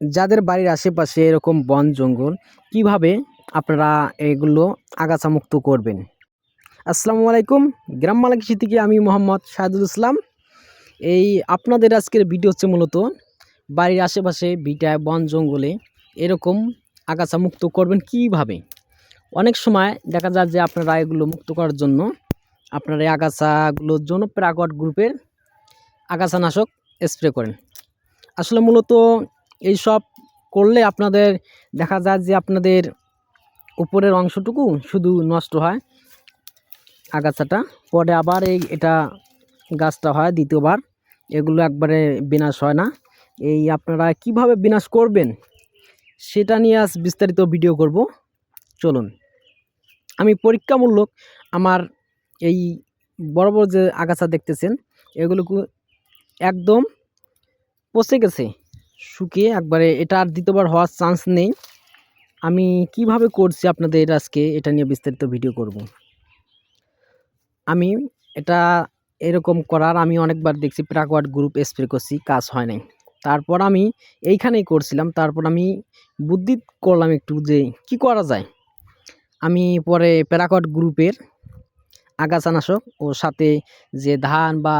যাদের বাড়ির আশেপাশে এরকম বন, জঙ্গল, কীভাবে আপনারা এগুলো আগাছা মুক্ত করবেন? আসসালামু আলাইকুম, গ্রাম মালাকৃষি থেকে আমি মোহাম্মদ শাহিদুল ইসলাম। এই আপনাদের আজকের ভিডিও হচ্ছে মূলত বাড়ির আশেপাশে ভিটায় বন, জঙ্গলে এরকম আগাছা মুক্ত করবেন কীভাবে? অনেক সময় দেখা যায় যে আপনারা এগুলো মুক্ত করার জন্য আপনারা এই আগাছাগুলোর জন্য গ্রুপের আগাছানাশক স্প্রে করেন। আসলে মূলত এই সব করলে আপনাদের দেখা যায় যে আপনাদের উপরের অংশটুকু শুধু নষ্ট হয় আগাছাটা। পরে আবার এই এটা গাছটা হয় দ্বিতীয়বার। এগুলো একবারে বিনাশ হয় না। এই আপনারা কীভাবে বিনাশ করবেন সেটা নিয়ে আজ বিস্তারিত ভিডিও করব। চলুন। আমি পরীক্ষামূলক আমার এই বড় বড় যে আগাছা দেখতেছেন এগুলো একদম পচে গেছে। শুকিয়ে একবারে এটা আর দ্বিতীয়বার হওয়ার চান্স নেই। আমি কীভাবে করছি আপনাদের আজকে এটা নিয়ে বিস্তারিত ভিডিও করব। আমি এটা এরকম করার, আমি অনেকবার দেখছি প্রাকওয়ার্ড গ্রুপ স্প্রে করছি কাজ হয় নাই। তারপর আমি এইখানেই করছিলাম, তারপর আমি বুদ্ধি করলাম একটু যে কি করা যায়। আমি পরে প্যারাকট গ্রুপের আগাছানাশক ও সাথে যে ধান বা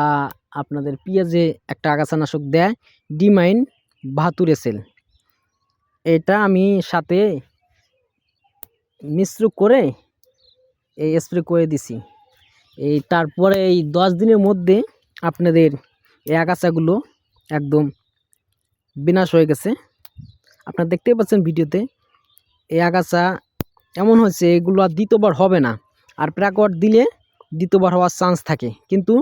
আপনাদের পেঁয়াজে একটা আগাছানাশক দেয়, ডিমাইন বাহাত্তর এসেল এটা আমি সাথে মিশ্র করে এই স্প্রে করে দিছি। এই তারপরে এই দশ দিনের মধ্যে আপনাদের এই আগাছাগুলো একদম বিনাশ হয়ে গেছে। আপনারা দেখতেই পাচ্ছেন ভিডিওতে, এই আগাছা এমন হয়েছে, এগুলো আর দ্বিতীয়বার হবে না। আর প্রাকট দিলে দ্বিতীয়বার হওয়ার চান্স থাকে। কিন্তু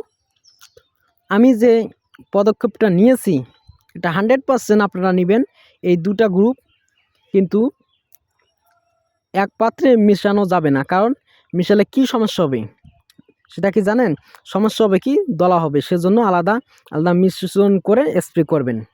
আমি যে পদক্ষেপটা নিয়েছি এটা হান্ড্রেড পারসেন্ট আপনারা নেবেন এই দুটা গ্রুপ কিন্তু এক পাত্রে মেশানো যাবে না। কারণ মিশালে কি সমস্যা হবে? সেটা কি জানেন? সমস্যা হবে কি? দলা হবে। সেজন্য আলাদা আলাদা মিশ্রণ করে স্প্রে করবেন।